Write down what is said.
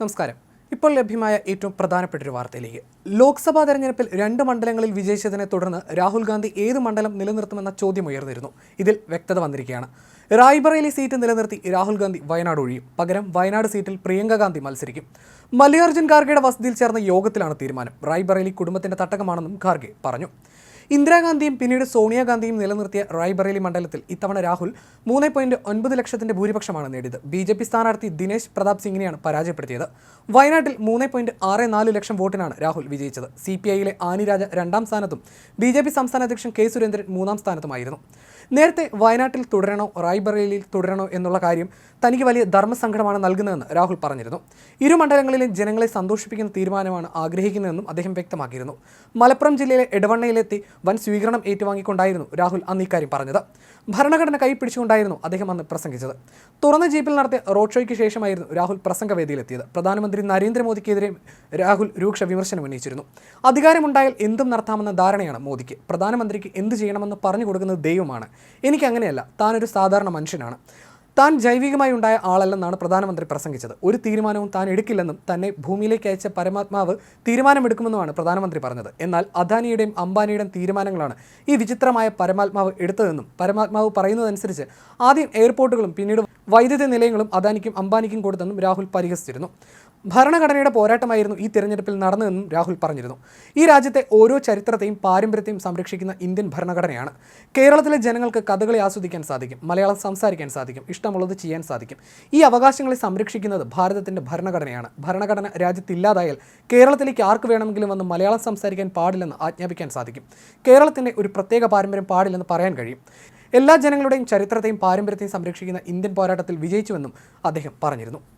നമസ്കാരം. ഇപ്പോൾ ലഭ്യമായ ഏറ്റവും പ്രധാനപ്പെട്ട ഒരു വാർത്തയിലേക്ക്. ലോക്സഭാ തെരഞ്ഞെടുപ്പിൽ രണ്ട് മണ്ഡലങ്ങളിൽ വിജയിച്ചതിനെ തുടർന്ന് രാഹുൽ ഗാന്ധി ഏത് മണ്ഡലം നിലനിർത്തുമെന്ന ചോദ്യം ഉയർന്നിരുന്നു. ഇതിൽ വ്യക്തത വന്നിരിക്കുകയാണ്. റായ്ബറേലി സീറ്റ് നിലനിർത്തി രാഹുൽ ഗാന്ധി വയനാട് ഒഴിയും. പകരം വയനാട് സീറ്റിൽ പ്രിയങ്ക ഗാന്ധി മത്സരിക്കും. മല്ലികാർജുൻ ഖാർഗെയുടെ വസതിയിൽ ചേർന്ന യോഗത്തിലാണ് തീരുമാനം. റായ്ബറേലി കുടുംബത്തിന്റെ തട്ടകമാണെന്നും ഖാർഗെ പറഞ്ഞു. ഇന്ദിരാഗാന്ധിയും പിന്നീട് സോണിയാഗാന്ധിയും നിലനിർത്തിയ റായ്ബറേലി മണ്ഡലത്തിൽ ഇത്തവണ രാഹുൽ മൂന്ന് പോയിന്റ് ഒൻപത് ലക്ഷത്തിന്റെ ഭൂരിപക്ഷമാണ് നേടിയത്. ബി ജെ പി സ്ഥാനാർത്ഥി ദിനേശ് പ്രതാപ് സിംഗിനെയാണ് പരാജയപ്പെടുത്തിയത്. വയനാട്ടിൽ മൂന്ന് പോയിന്റ് ആറ് നാല് ലക്ഷം വോട്ടിനാണ് രാഹുൽ വിജയിച്ചത്. സി പി ഐയിലെ ആനിരാജ രണ്ടാം സ്ഥാനത്തും ബി ജെ പി സംസ്ഥാന അധ്യക്ഷൻ കെ സുരേന്ദ്രൻ മൂന്നാം സ്ഥാനത്തുമായിരുന്നു. നേരത്തെ വയനാട്ടിൽ തുടരണോ റായ്ബറേലിയിൽ തുടരണോ എന്നുള്ള കാര്യം തനിക്ക് വലിയ ധർമ്മസംഘടമാണ് നൽകുന്നതെന്ന് രാഹുൽ പറഞ്ഞിരുന്നു. ഇരു മണ്ഡലങ്ങളിലും ജനങ്ങളെ സന്തോഷിപ്പിക്കുന്ന തീരുമാനമാണ് ആഗ്രഹിക്കുന്നതെന്നും അദ്ദേഹം വ്യക്തമാക്കിയിരുന്നു. മലപ്പുറം ജില്ലയിലെ എടവണ്ണയിലെത്തി വൻ സ്വീകരണം ഏറ്റുവാങ്ങിക്കൊണ്ടായിരുന്നു രാഹുൽ അന്ന് ഇക്കാര്യം പറഞ്ഞത്. ഭരണഘടന കൈപ്പിടിച്ചുകൊണ്ടായിരുന്നു അദ്ദേഹം അന്ന് പ്രസംഗിച്ചത്. തുറന്ന ജീപ്പിൽ നടത്തിയ റോഡ് ഷോയ്ക്ക് ശേഷമായിരുന്നു രാഹുൽ പ്രസംഗവേദിയിലെത്തിയത്. പ്രധാനമന്ത്രി നരേന്ദ്രമോദിക്കെതിരെ രാഹുൽ രൂക്ഷ വിമർശനം ഉന്നയിച്ചിരുന്നു. അധികാരമുണ്ടായാൽ എന്തും നടത്താമെന്ന ധാരണയാണ് മോദിക്ക്. പ്രധാനമന്ത്രിക്ക് എന്ത് ചെയ്യണമെന്ന് പറഞ്ഞു കൊടുക്കുന്നത് ദൈവമാണ്. എനിക്ക് അങ്ങനെയല്ല താനൊരു സാധാരണ മനുഷ്യനാണ്. താൻ ജൈവികമായി ഉണ്ടായ ആളല്ലെന്നാണ് പ്രധാനമന്ത്രി പ്രസംഗിച്ചത്. ഒരു തീരുമാനവും താൻ എടുക്കില്ലെന്നും തന്നെ ഭൂമിയിലേക്ക് അയച്ച പരമാത്മാവ് തീരുമാനമെടുക്കുമെന്നുമാണ് പ്രധാനമന്ത്രി പറഞ്ഞത്. എന്നാൽ അദാനിയുടെയും അംബാനിയുടെയും തീരുമാനങ്ങളാണ് ഈ വിചിത്രമായ പരമാത്മാവ് എടുത്തതെന്നും പരമാത്മാവ് പറയുന്നതനുസരിച്ച് ആദ്യം എയർപോർട്ടുകളും പിന്നീട് വൈദ്യുതി നിലയങ്ങളും അദാനിക്കും അംബാനിക്കും കൊടുത്തെന്നും രാഹുൽ പരിഹസിച്ചിരുന്നു. ഭരണഘടനയുടെ പോരാട്ടമായിരുന്നു ഈ തിരഞ്ഞെടുപ്പിൽ നടന്നതെന്നും രാഹുൽ പറഞ്ഞിരുന്നു. ഈ രാജ്യത്തെ ഓരോ ചരിത്രത്തെയും പാരമ്പര്യത്തെയും സംരക്ഷിക്കുന്ന ഇന്ത്യൻ ഭരണഘടനയാണ്. കേരളത്തിലെ ജനങ്ങൾക്ക് കഥകളി ആസ്വദിക്കാൻ സാധിക്കും മലയാളം സംസാരിക്കാൻ സാധിക്കും ഇഷ്ടമുള്ളത് ചെയ്യാൻ സാധിക്കും. ഈ അവകാശങ്ങളെ സംരക്ഷിക്കുന്നത് ഭാരതത്തിന്റെ ഭരണഘടനയാണ്. ഭരണഘടന രാജ്യത്തില്ലാതായാൽ കേരളത്തിലേക്ക് ആർക്ക് വേണമെങ്കിലും വന്ന് മലയാളം സംസാരിക്കാൻ പാടില്ലെന്ന് ആജ്ഞാപിക്കാൻ സാധിക്കും. കേരളത്തിന്റെ ഒരു പ്രത്യേക പാരമ്പര്യം പാടില്ലെന്ന് പറയാൻ കഴിയും. എല്ലാ ജനങ്ങളുടെയും ചരിത്രത്തെയും പാരമ്പര്യത്തെയും സംരക്ഷിക്കുന്ന ഇന്ത്യൻ പോരാട്ടത്തിൽ വിജയിച്ചുവെന്നും അദ്ദേഹം പറഞ്ഞിരുന്നു.